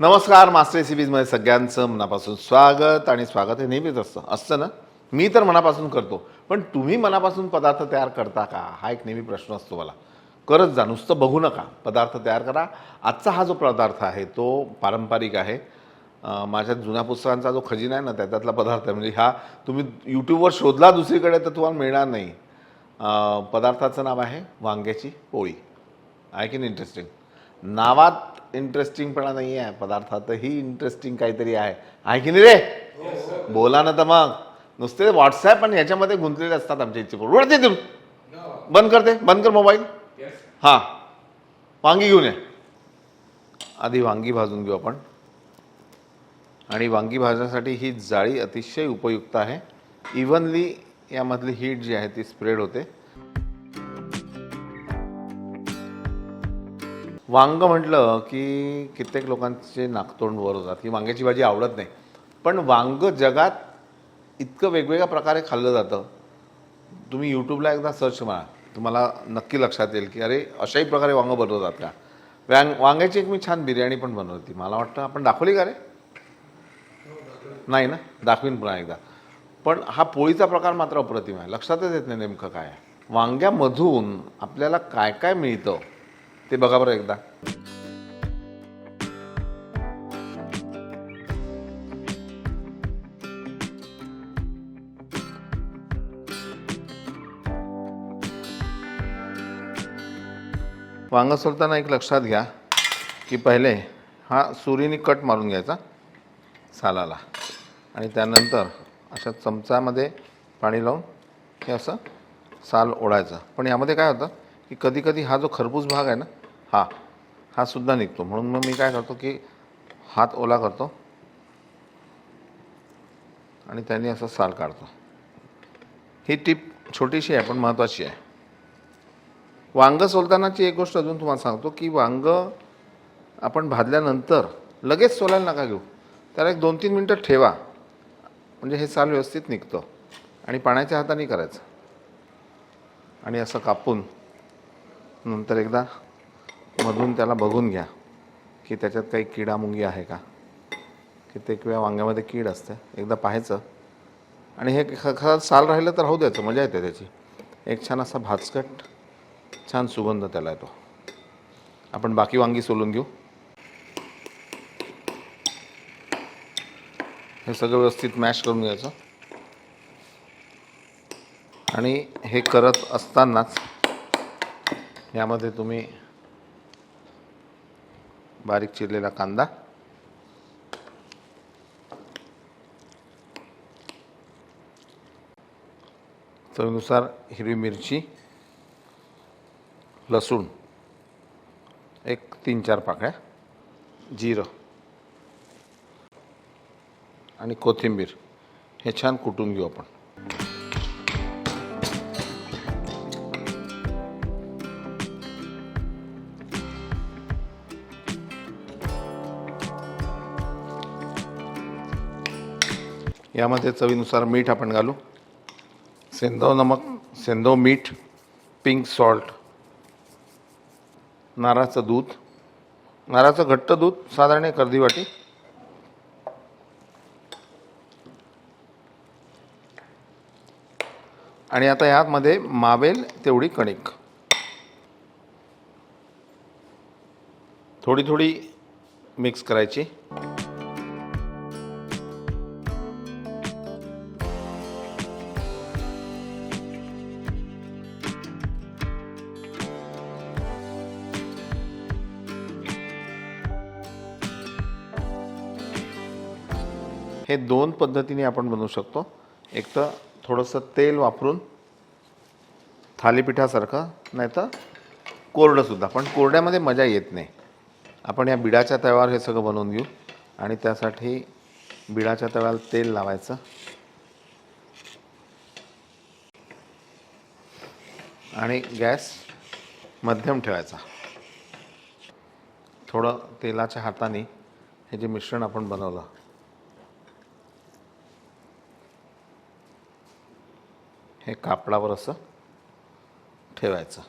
नमस्कार मास्टर रेसिपीजमध्ये सगळ्यांचं मनापासून स्वागत आणि स्वागत हे नेहमीच असतं. असतं ना? मी तर मनापासून करतो. पण तुम्ही मनापासून पदार्थ तयार करता का? हा एक नेहमी प्रश्न असतो मला. करत जा नुसतं बघू नका. पदार्थ तयार करा. आजचा हा जो पदार्थ आहे तो पारंपरिक आहे. माझ्या जुन्या पुस्तकांचा जो खजिना आहे ना त्याच्यातला पदार्थ आहे. म्हणजे हा तुम्ही यूट्यूबवर शोधला दुसरीकडे तर तुम्हाला मिळणार नाही. पदार्थाचं नाव आहे वांग्याची पोळी. आहे की नाही इंटरेस्टिंग नावात इंटरेस्टिंगपणा नाही आहे पदार्थातही इंटरेस्टिंग काहीतरी आहे. आहे की नाही रे? बोला ना तर मग. नुसते व्हॉट्सॲप आणि याच्यामध्ये गुंतलेले असतात आमच्या इच्छे उडते तिथून बंद करते. बंद कर मोबाईल हां. वांगी घेऊन ये. आधी वांगी भाजून घेऊ आपण. आणि वांगी भाजण्यासाठी ही जाळी अतिशय उपयुक्त आहे. इव्हनली यामधली हीट जी आहे ती स्प्रेड होते. वांग म्हटलं की कित्येक लोकांचे नाकतोंड वर होतात. की वांग्याची भाजी आवडत नाही. पण वांग जगात इतकं वेगवेगळ्या प्रकारे खाल्लं जातं. तुम्ही यूट्यूबला एकदा सर्च मारा. तुम्हाला नक्की लक्षात येईल की अरे अशाही प्रकारे वांगं बनवतात का? वांग वांग्याची एक मी छान बिर्याणी पण बनवली मला वाटतं आपण दाखवली का रे? नाही ना? दाखवीन पुन्हा एकदा. पण हा पोळीचा प्रकार मात्र अप्रतिम आहे. लक्षातच येत नाही नेमकं काय वांग्यामधून आपल्याला काय काय मिळतं? ते बघा बरं एकदा. वांग सोलताना एक लक्षात घ्या की पहिले हा सुरीने कट मारून घ्यायचा सालाला. आणि त्यानंतर अशा चमचामध्ये पाणी लावून हे असं साल ओढायचं. पण यामध्ये काय होतं की कधीकधी हा जो खरबूज भाग आहे ना हा हा सुद्धा निघतो. म्हणून मग मी काय करतो की हात ओला करतो आणि त्यांनी असं साल काढतो. ही टीप छोटीशी आहे पण महत्त्वाची आहे. वांग सोलतानाची एक गोष्ट अजून तुम्हाला सांगतो की वांग आपण भाजल्यानंतर लगेच सोलायला नका घेऊ. त्याला एक दोन तीन मिनटं ठेवा. म्हणजे हे साल व्यवस्थित निघतं. आणि पाण्याच्या हाताने करायचं. आणि असं कापून नंतर एकदा मधून त्याला बघून घ्या की त्याच्यात काही किडामुंगी आहे का? कित्येक वेळा वांग्यामध्ये कीड असते. एकदा पाहायचं. आणि हे ख खरं साल राहिलं तर राहू द्यायचं. मजा येते त्याची. एक छान असा भाचकट छान सुगंध त्याला येतो. आपण बाकी वांगी सोलून घेऊ. हे सगळं व्यवस्थित मॅश करून घ्यायचं. आणि हे करत असतानाच यामध्ये तुम्ही बारीक चिरलेला कांदा. चवीनुसार हिरवी मिरची लसूण एक तीन चार पाकळ्या जिरं आणि कोथिंबीर हे छान कुटून घेऊ आपण. यामध्ये चवीनुसार मीठ आपण घालू. सेंधव नमक सेंधव मीठ पिंक सॉल्ट नारळाचं दूध. नारळाचं घट्ट दूध साधारण एक अर्धी वाटी. आणि आता यामध्ये मावेल तेवढी कणिक. थोडी थोडी मिक्स करायची. हे दोन पद्धतीने आपण बनवू शकतो. एक तर थोडंसं तेल वापरून थालीपीठासारखं नाही तर कोरडंसुद्धा पण कोरड्यामध्ये मजा येत नाही. आपण या बिडाच्या तव्यावर हे सगळं बनवून घेऊ. आणि त्यासाठी बिडाच्या तव्याला तेल लावायचं. आणि गॅस मध्यम ठेवायचा. थोडं तेलाच्या हाताने हे जे मिश्रण आपण बनवलं हे कापडावर असं ठेवायचं.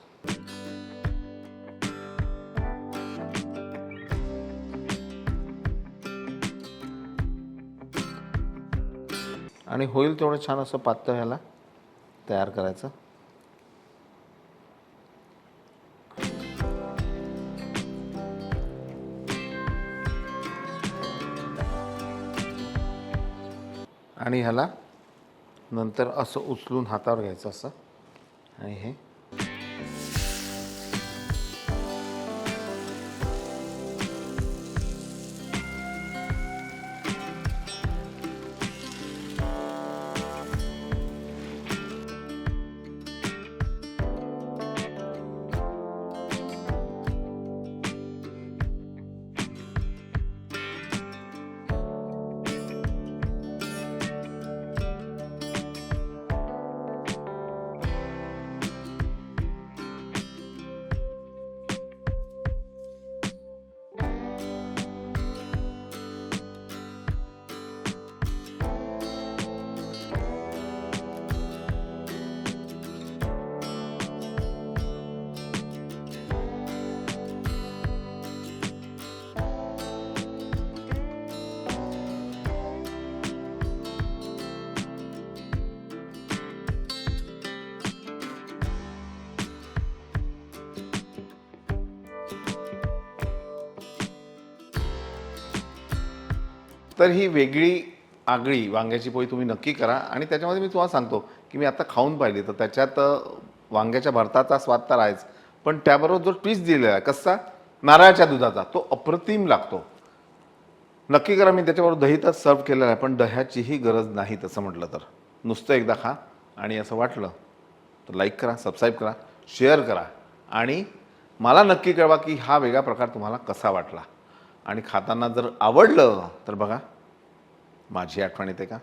आणि होईल तेवढं छान असं पातळ ह्याला तयार करायचं. आणि ह्याला नंतर असं उचलून हातावर घ्यायचं असं. आणि हे तर ही वेगळी आगळी वांग्याची पोळी तुम्ही नक्की करा. आणि त्याच्यामध्ये मी तुम्हाला सांगतो की मी आता खाऊन पाहिली तर त्याच्यात वांग्याच्या भरताचा स्वाद तर आहेच. पण त्याबरोबर जो ट्विस्ट दिलेला आहे कसा? नारळाच्या दुधाचा तो अप्रतिम लागतो. नक्की करा मी त्याच्याबरोबर दही तर सर्व केलेलं आहे पण दह्याचीही गरज नाही तसं म्हटलं तर. नुसतं एकदा खा आणि असं वाटलं तर लाईक करा सबस्क्राईब करा शेअर करा. आणि मला नक्की कळवा की हा वेगळा प्रकार तुम्हाला कसा वाटला. आणि खाताना जर आवडलं तर बघा माझी आठवण येते का?